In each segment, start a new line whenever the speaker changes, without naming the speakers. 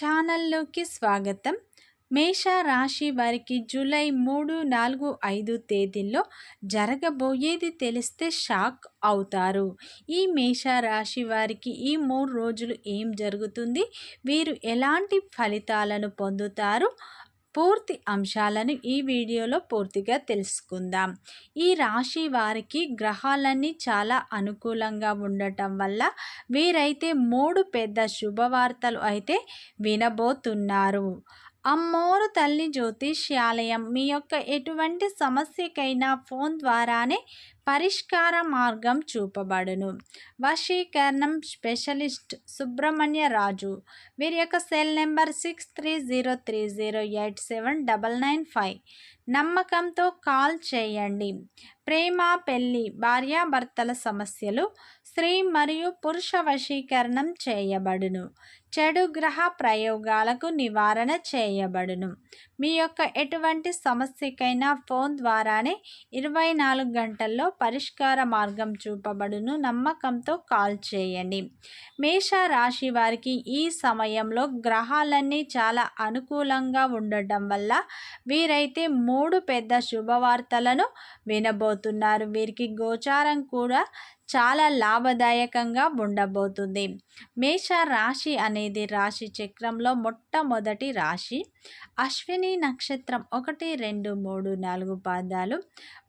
ఛానల్లోకి స్వాగతం. మేష రాశి వారికి జూలై మూడు నాలుగు ఐదు తేదీల్లో జరగబోయేది తెలిస్తే షాక్ అవుతారు. ఈ మేష రాశి వారికి ఈ మూడు రోజులు ఏం జరుగుతుంది? వీరు ఎలాంటి ఫలితాలను పొందుతారు? పూర్తి అంశాలను ఈ వీడియోలో పూర్తిగా తెలుసుకుందాం. ఈ రాశి వారికి గ్రహాలన్నీ చాలా అనుకూలంగా ఉండటం వల్ల వీరైతే మూడు పెద్ద శుభవార్తలు అయితే వినబోతున్నారు. అమ్మోరు తల్లి జ్యోతిష్యాలయం మీ యొక్క ఎటువంటి సమస్యకైనా ఫోన్ ద్వారానే పరిష్కార మార్గం చూపబడును. వశీకరణం స్పెషలిస్ట్ సుబ్రహ్మణ్య రాజు. వీరి యొక్క cell number six three zero three zero eight seven double nine five. నమ్మకంతో కాల్ చేయండి. ప్రేమ పెళ్ళి భార్యాభర్తల సమస్యలు స్త్రీ మరియు పురుష వశీకరణం చేయబడును. చెడు గ్రహ ప్రయోగాలకు నివారణ చేయబడును. మీ యొక్క ఎటువంటి సమస్యకైనా ఫోన్ ద్వారానే ఇరవై నాలుగు గంటల్లో పరిష్కార మార్గం చూపబడును. నమ్మకంతో కాల్ చేయండి. మేష రాశి వారికి ఈ సమయంలో గ్రహాలన్నీ చాలా అనుకూలంగా ఉండటం వల్ల వీరైతే మూడు పెద్ద శుభవార్తలను వినబోతున్నారు. వీరికి గోచారం కూడా చాలా లాభదాయకంగా ఉండబోతుంది. మేష రాశి అనేది రాశి చక్రంలో మొట్టమొదటి రాశి. అశ్విని నక్షత్రం ఒకటి రెండు మూడు నాలుగు పాదాలు.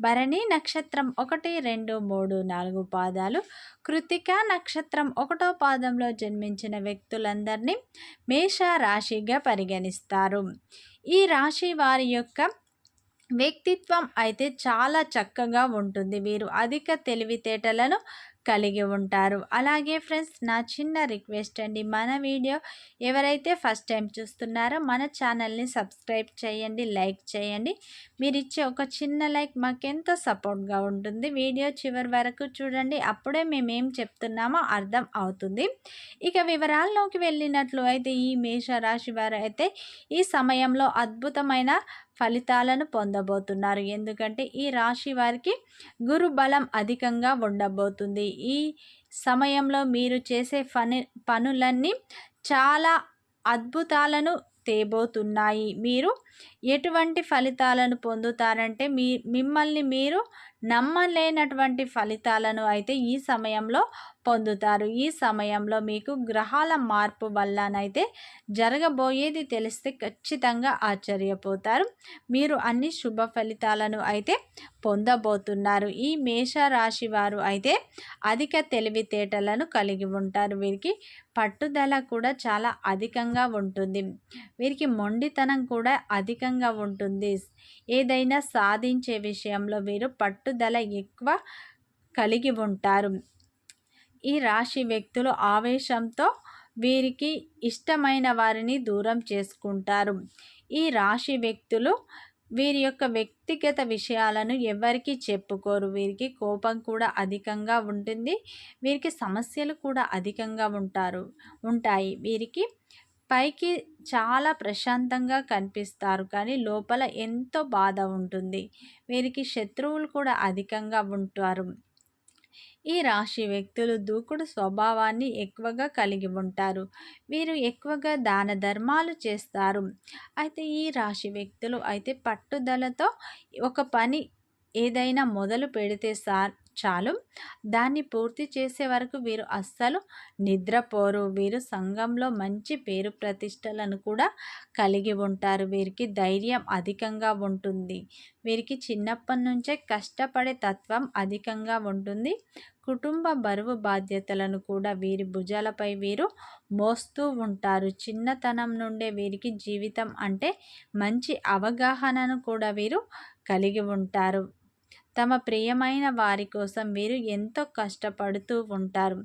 భరణి నక్షత్రం ఒకటి రెండు మూడు నాలుగు పాదాలు. కృతిక నక్షత్రం ఒకటో పాదంలో జన్మించిన వ్యక్తులందరినీ మేష రాశిగా పరిగణిస్తారు. ఈ రాశి వారి యొక్క వ్యక్తిత్వం అయితే చాలా చక్కగా ఉంటుంది. వీరు అధిక తెలివితేటలను కలిగి ఉంటారు. అలాగే ఫ్రెండ్స్ నా చిన్న రిక్వెస్ట్ అండి. మన వీడియో ఎవరైతే ఫస్ట్ టైం చూస్తున్నారో మన ఛానల్ని సబ్స్క్రైబ్ చేయండి లైక్ చేయండి. మీరు ఇచ్చే ఒక చిన్న లైక్ మాకెంతో సపోర్ట్గా ఉంటుంది. వీడియో చివరి వరకు చూడండి. అప్పుడే మేమేం చెప్తున్నామో అర్థం అవుతుంది. ఇక వివరాల్లోకి వెళ్ళినట్లు అయితే ఈ మేషరాశి వారు అయితే ఈ సమయంలో అద్భుతమైన ఫలితాలను పొందబోతున్నారు. ఎందుకంటే ఈ రాశి వారికి గురు బలం అధికంగా ఉండబోతుంది. ఈ సమయంలో మీరు చేసే పని పనులన్నీ చాలా అద్భుతాలను తేబోతున్నాయి. మీరు ఎటువంటి ఫలితాలను పొందుతారంటే మీ మిమ్మల్ని మీరు నమ్మలేనటువంటి ఫలితాలను అయితే ఈ సమయంలో పొందుతారు. ఈ సమయంలో మీకు గ్రహాల మార్పు వల్లనైతే జరగబోయేది తెలిస్తే ఖచ్చితంగా ఆశ్చర్యపోతారు. మీరు అన్ని శుభ ఫలితాలను అయితే పొందబోతున్నారు. ఈ మేష రాశి వారు అయితే అధిక తెలివితేటలను కలిగి ఉంటారు. వీరికి పట్టుదల కూడా చాలా అధికంగా ఉంటుంది. వీరికి మొండితనం కూడా అధికంగా ఉంటుంది. ఏదైనా సాధించే విషయంలో వీరు పట్టుదల ఎక్కువ కలిగి ఉంటారు. ఈ రాశి వ్యక్తులు ఆవేశంతో వీరికి ఇష్టమైన వారిని దూరం చేసుకుంటారు. ఈ రాశి వ్యక్తులు వీరి యొక్క వ్యక్తిగత విషయాలను ఎవరికి చెప్పుకోరు. వీరికి కోపం కూడా అధికంగా ఉంటుంది. వీరికి సమస్యలు కూడా అధికంగా ఉంటారు ఉంటాయి. వీరికి పైకి చాలా ప్రశాంతంగా కనిపిస్తారు. కానీ లోపల ఎంతో బాధ ఉంటుంది. వీరికి శత్రువులు కూడా అధికంగా ఉంటారు. ఈ రాశి వ్యక్తులు దూకుడు స్వభావాన్ని ఎక్కువగా కలిగి ఉంటారు. వీరు ఎక్కువగా దాన ధర్మాలు చేస్తారు. అయితే ఈ రాశి వ్యక్తులు అయితే పట్టుదలతో ఒక పని ఏదైనా మొదలు పెడితే సార్ చాలు. దాన్ని పూర్తి చేసే వరకు వీరు అస్సలు నిద్రపోరు. వీరు సంఘంలో మంచి పేరు ప్రతిష్టలను కూడా కలిగి ఉంటారు. వీరికి ధైర్యం అధికంగా ఉంటుంది. వీరికి చిన్నప్పటి నుంచే కష్టపడే తత్వం అధికంగా ఉంటుంది. కుటుంబ బరువు బాధ్యతలను కూడా వీరి భుజాలపై వీరు మోస్తూ ఉంటారు. చిన్నతనం నుండే వీరికి జీవితం అంటే మంచి అవగాహనను కూడా వీరు కలిగి ఉంటారు. తమ ప్రియమైన వారి కోసం వీరు ఎంతో కష్టపడుతూ ఉంటారు.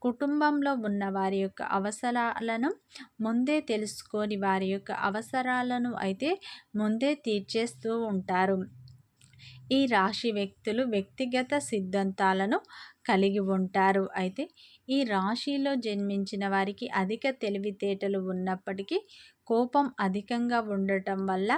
కుటుంబంలో ఉన్న వారి యొక్క అవసరాలను ముందే తెలుసుకొని వారి యొక్క అవసరాలను అయితే ముందే తీర్చేస్తూ ఉంటారు. ఈ రాశి వ్యక్తులు వ్యక్తిగత సిద్ధాంతాలను కలిగి ఉంటారు. అయితే ఈ రాశిలో జన్మించిన వారికి అధిక తెలివితేటలు ఉన్నప్పటికీ కోపం అధికంగా ఉండటం వల్ల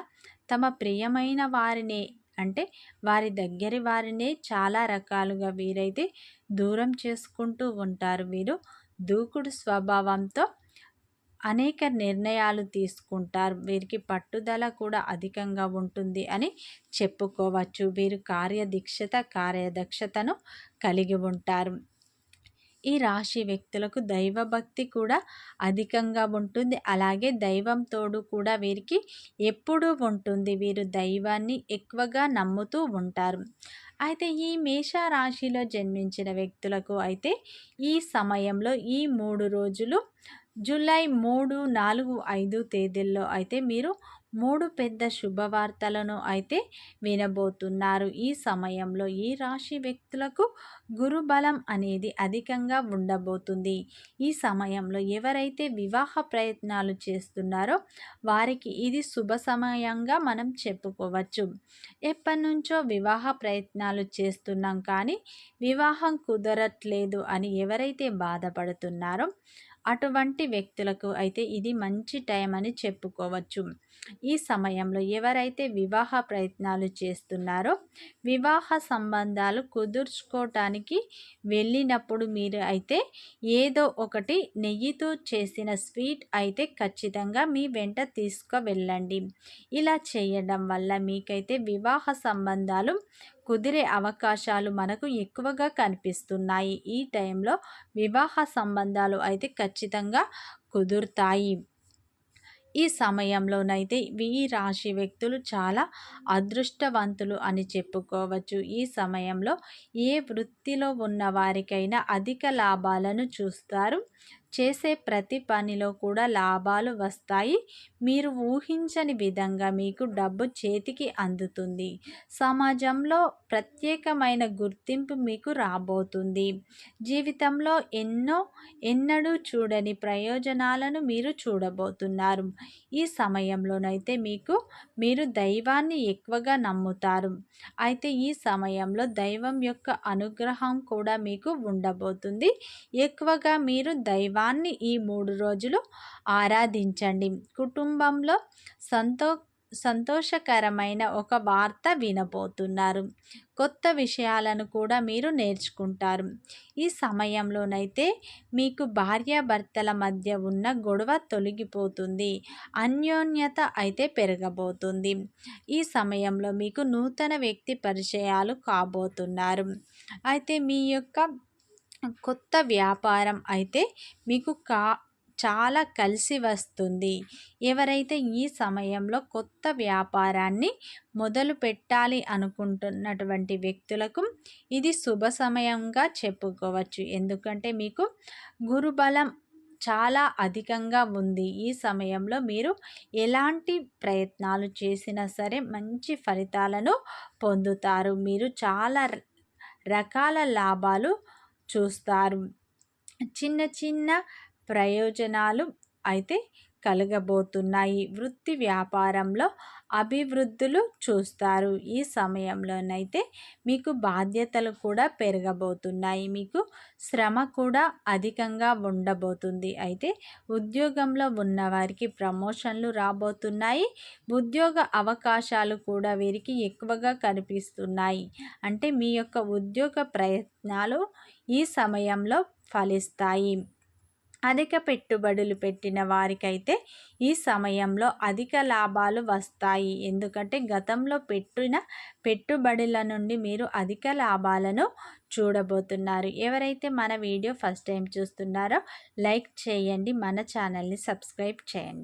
తమ ప్రియమైన వారిని అంటే వారి దగ్గర వారినే చాలా రకాలుగా వీరైతే దూరం చేసుకుంటూ ఉంటారు. వీరు దూకుడు స్వభావంతో అనేక నిర్ణయాలు తీసుకుంటారు. వీరికి పట్టుదల కూడా అధికంగా ఉంటుంది అని చెప్పుకోవచ్చు. వీరు కార్యదీక్షత కార్యదక్షతను కలిగి ఉంటారు. ఈ రాశి వ్యక్తులకు దైవభక్తి కూడా అధికంగా ఉంటుంది. అలాగే దైవం తోడు కూడా వీరికి ఎప్పుడూ ఉంటుంది. వీరు దైవాన్ని ఎక్కువగా నమ్ముతూ ఉంటారు. అయితే ఈ మేష రాశిలో జన్మించిన వ్యక్తులకు అయితే ఈ సమయంలో ఈ మూడు రోజులు జూలై మూడు నాలుగు ఐదు తేదీల్లో అయితే మీరు మూడు పెద్ద శుభవార్తలను అయితే వినబోతున్నారు. ఈ సమయంలో ఈ రాశి వ్యక్తులకు గురుబలం అనేది అధికంగా ఉండబోతుంది. ఈ సమయంలో ఎవరైతే వివాహ ప్రయత్నాలు చేస్తున్నారో వారికి ఇది శుభ సమయంగా మనం చెప్పుకోవచ్చు. ఎప్పటి నుంచో వివాహ ప్రయత్నాలు చేస్తున్నాం కానీ వివాహం కుదరట్లేదు అని ఎవరైతే బాధపడుతున్నారో అటువంటి వ్యక్తులకు అయితే ఇది మంచి టైం అని చెప్పుకోవచ్చు. ఈ సమయంలో ఎవరైతే వివాహ ప్రయత్నాలు చేస్తున్నారో వివాహ సంబంధాలు కుదుర్చుకోవటానికి వెళ్ళినప్పుడు మీరు అయితే ఏదో ఒకటి నెయ్యితో చేసిన స్వీట్ అయితే ఖచ్చితంగా మీ వెంట తీసుకు వెళ్ళండి ఇలా చేయడం వల్ల మీకైతే వివాహ సంబంధాలు కుదిరే అవకాశాలు మనకు ఎక్కువగా కనిపిస్తున్నాయి. ఈ టైంలో వివాహ సంబంధాలు అయితే ఖచ్చితంగా కుదురుతాయి. ఈ సమయంలోనైతే ఈ రాశి వ్యక్తులు చాలా అదృష్టవంతులు అని చెప్పుకోవచ్చు. ఈ సమయంలో ఏ వృత్తిలో ఉన్న వారికైనా అధిక లాభాలను చూస్తారు. చేసే ప్రతి పనిలో కూడా లాభాలు వస్తాయి. మీరు ఊహించని విధంగా మీకు డబ్బు చేతికి అందుతుంది. సమాజంలో ప్రత్యేకమైన గుర్తింపు మీకు రాబోతుంది. జీవితంలో ఎన్నో ఎన్నడూ చూడని ప్రయోజనాలను మీరు చూడబోతున్నారు. ఈ సమయంలోనైతే మీకు మీరు దైవాన్ని ఎక్కువగా నమ్ముతారు. అయితే ఈ సమయంలో దైవం యొక్క అనుగ్రహం కూడా మీకు ఉండబోతుంది. ఎక్కువగా మీరు దైవాన్ని ఈ మూడు రోజులు ఆరాధించండి. కుటుంబంలో సంతో సంతోషకరమైన ఒక వార్త వినబోతున్నారు. కొత్త విషయాలను కూడా మీరు నేర్చుకుంటారు. ఈ సమయంలోనైతే మీకు భార్యాభర్తల మధ్య ఉన్న గొడవ తొలగిపోతుంది. అన్యోన్యత అయితే పెరగబోతుంది. ఈ సమయంలో మీకు నూతన వ్యక్తి పరిచయాలు కాబోతున్నారు. అయితే మీ యొక్క కొత్త వ్యాపారం అయితే మీకు కా చాలా కలిసి వస్తుంది. ఎవరైతే ఈ సమయంలో కొత్త వ్యాపారాన్ని మొదలు పెట్టాలి అనుకుంటున్నటువంటి వ్యక్తులకు ఇది శుభ సమయంగా చెప్పుకోవచ్చు. ఎందుకంటే మీకు గురుబలం చాలా అధికంగా ఉంది. ఈ సమయంలో మీరు ఎలాంటి ప్రయత్నాలు చేసినా సరే మంచి ఫలితాలను పొందుతారు. మీరు చాలా రకాల లాభాలు చూస్తారు. చిన్న చిన్న ప్రయోజనాలు అయితే కలగబోతున్నాయి. వృత్తి వ్యాపారంలో అభివృద్ధులు చూస్తారు. ఈ సమయంలోనైతే మీకు బాధ్యతలు కూడా పెరగబోతున్నాయి. మీకు శ్రమ కూడా అధికంగా ఉండబోతుంది. అయితే ఉద్యోగంలో ఉన్నవారికి ప్రమోషన్లు రాబోతున్నాయి. ఉద్యోగ అవకాశాలు కూడా వీరికి ఎక్కువగా కనిపిస్తున్నాయి. అంటే మీ యొక్క ఉద్యోగ ప్రయత్నాలు ఈ సమయంలో ఫలిస్తాయి. అధిక పెట్టుబడులు పెట్టిన వారికైతే ఈ సమయంలో అధిక లాభాలు వస్తాయి. ఎందుకంటే గతంలో పెట్టిన పెట్టుబడుల నుండి మీరు అధిక లాభాలను చూడబోతున్నారు. ఎవరైతే మన వీడియో ఫస్ట్ టైం చూస్తున్నారో లైక్ చేయండి మన ఛానల్ని సబ్స్క్రైబ్ చేయండి.